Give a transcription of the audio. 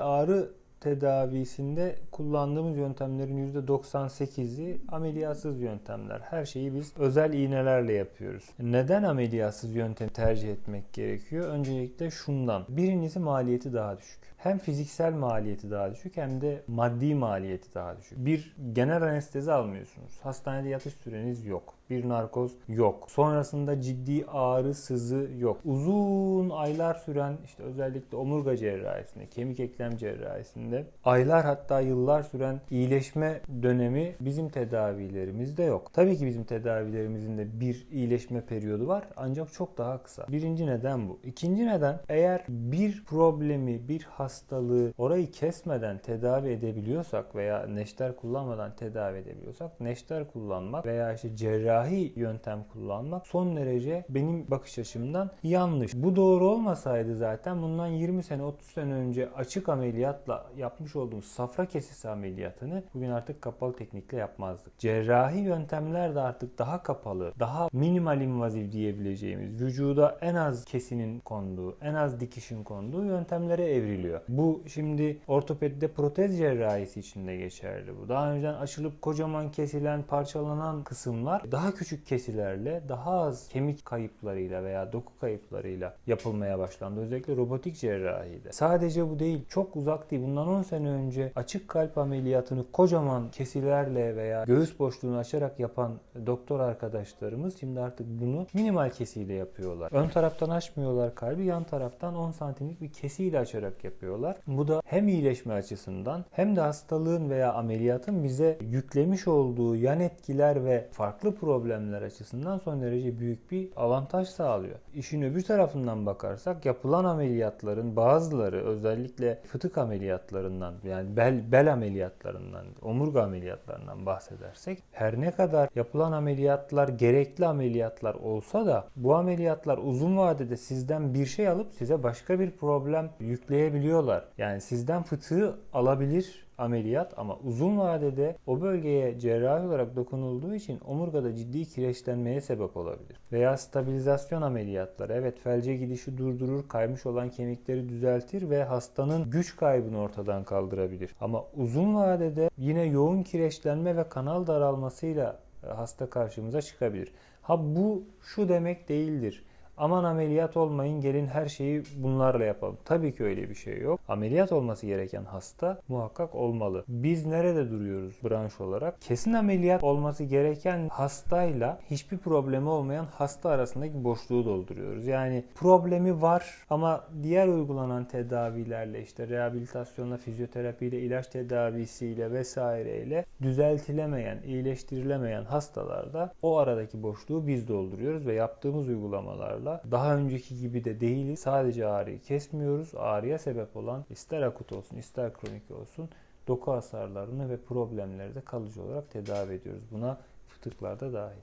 Ağrı tedavisinde kullandığımız yöntemlerin %98'i ameliyatsız yöntemler. Her şeyi biz özel iğnelerle yapıyoruz. Neden ameliyatsız yöntem tercih etmek gerekiyor? Öncelikle şundan. Birincisi maliyeti daha düşük. Hem fiziksel maliyeti daha düşük hem de maddi maliyeti daha düşük. Bir genel anestezi almıyorsunuz. Hastanede yatış süreniz yok. Bir narkoz yok. Sonrasında ciddi ağrı, sızı yok. Uzun aylar süren işte özellikle omurga cerrahisinde, kemik eklem cerrahisinde aylar hatta yıllar süren iyileşme dönemi bizim tedavilerimizde yok. Tabii ki bizim tedavilerimizin de bir iyileşme periyodu var ancak çok daha kısa. Birinci neden bu. İkinci neden eğer bir problemi, bir hastalığı orayı kesmeden tedavi edebiliyorsak veya neşter kullanmadan tedavi edebiliyorsak neşter kullanmak veya işte cerrahi yöntem kullanmak son derece benim bakış açımdan yanlış. Bu doğru olmasaydı zaten bundan 20 sene 30 sene önce açık ameliyatla yapmış olduğumuz safra kesisi ameliyatını bugün artık kapalı teknikle yapmazdık. Cerrahi yöntemler de artık daha kapalı, daha minimal invaziv diyebileceğimiz vücuda en az kesinin konduğu, en az dikişin konduğu yöntemlere evriliyor. Bu şimdi ortopedide protez cerrahisi için de geçerli bu. Daha önceden açılıp kocaman kesilen, parçalanan kısımlar daha küçük kesilerle, daha az kemik kayıplarıyla veya doku kayıplarıyla yapılmaya başlandı. Özellikle robotik cerrahide. Sadece bu değil, çok uzak değil. Bundan 10 sene önce açık kalp ameliyatını kocaman kesilerle veya göğüs boşluğunu açarak yapan doktor arkadaşlarımız şimdi artık bunu minimal kesiyle yapıyorlar. Ön taraftan açmıyorlar kalbi, yan taraftan 10 santimlik bir kesiyle açarak yapıyorlar. Bu da hem iyileşme açısından hem de hastalığın veya ameliyatın bize yüklemiş olduğu yan etkiler ve farklı problemler açısından son derece büyük bir avantaj sağlıyor. İşin öbür tarafından bakarsak yapılan ameliyatların bazıları özellikle fıtık ameliyatlarından yani bel, bel ameliyatlarından, omurga ameliyatlarından bahsedersek her ne kadar yapılan ameliyatlar gerekli ameliyatlar olsa da bu ameliyatlar uzun vadede sizden bir şey alıp size başka bir problem yükleyebiliyorlar. Yani sizden fıtığı alabilir ameliyat ama uzun vadede o bölgeye cerrahi olarak dokunulduğu için omurgada ciddi kireçlenmeye sebep olabilir. Veya stabilizasyon ameliyatları evet felce gidişi durdurur, kaymış olan kemikleri düzeltir ve hastanın güç kaybını ortadan kaldırabilir. Ama uzun vadede yine yoğun kireçlenme ve kanal daralmasıyla e, hasta karşımıza çıkabilir. Ha bu şu demek değildir. Aman ameliyat olmayın gelin her şeyi bunlarla yapalım. Tabii ki öyle bir şey yok. Ameliyat olması gereken hasta muhakkak olmalı. Biz nerede duruyoruz branş olarak? Kesin ameliyat olması gereken hastayla hiçbir problemi olmayan hasta arasındaki boşluğu dolduruyoruz. Yani problemi var ama diğer uygulanan tedavilerle işte rehabilitasyonla, fizyoterapiyle, ilaç tedavisiyle vesaireyle düzeltilemeyen, iyileştirilemeyen hastalarda o aradaki boşluğu biz dolduruyoruz ve yaptığımız uygulamalarla daha önceki gibi de değiliz. Sadece ağrıyı kesmiyoruz. Ağrıya sebep olan ister akut olsun ister kronik olsun doku hasarlarını ve problemleri de kalıcı olarak tedavi ediyoruz. Buna fıtıklar da dahil.